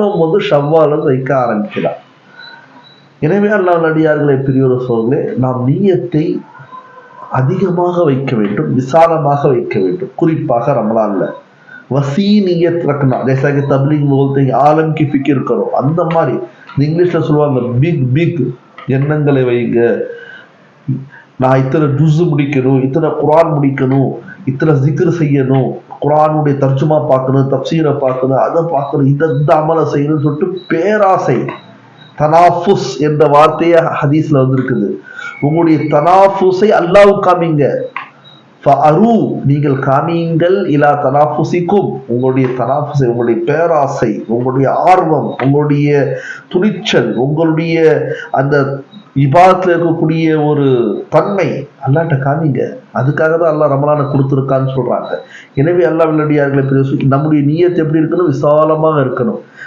நோம்பு வந்து ஷவ்வாலன் வைக்க ஆரம்பிக்கிறார். எனவே அல்லா நடிகார்களை பிரியோட சொல்ல நாம் நீயத்தை அதிகமாக வைக்க வேண்டும் விசாலமாக வைக்க வேண்டும். குறிப்பாக ரமலான்ல. வசி நீயத் ரக்னா ஜெய்சாக்கி தப்லிங் போல்தே ஆலம் கி ஃபிக்கிர் கரோ அந்த மாதிரி இங்கிலீஷ்ல சொல்லுவாங்க பிக் பிக் எண்ணங்களை வைங்க. நான் இத்தனை ஜூஸ் முடிக்கணும் இத்தனை குரான் முடிக்கணும் இத்தனை ஜிக்ரு செய்யணும் குரானுடைய தர்ஜுமா பார்க்கணும் தப்சீரை பார்க்கணும் அதை பார்க்கணும் இதை இந்த அமலை செய்யணும்னு சொல்லிட்டு பேராசை. தனாஃபுஸ் என்ற வார்த்தையே ஹதீஸ்ல வந்திருக்குது. உங்களுடைய தனாஃபுஸை அல்லாஹ் காமிங்க. அரு நீங்கள் காமியுங்கள் இலா தனாஃபுசிக்கும் உங்களுடைய தனாஃபுசை உங்களுடைய பேராசை உங்களுடைய ஆர்வம் உங்களுடைய துணிச்சல் உங்களுடைய அந்த இபாதத்தில் இருக்கக்கூடிய ஒரு தன்மை அல்லாட்ட காமிங்க. அதுக்காக தான் அல்லாஹ் ரமலானை கொடுத்துருக்கான்னு சொல்கிறாங்க எனவே அல்லாஹ் வில்லடியார்களை நம்முடைய நீயத்து எப்படி இருக்கணும்? விசாலமாக இருக்கணும்.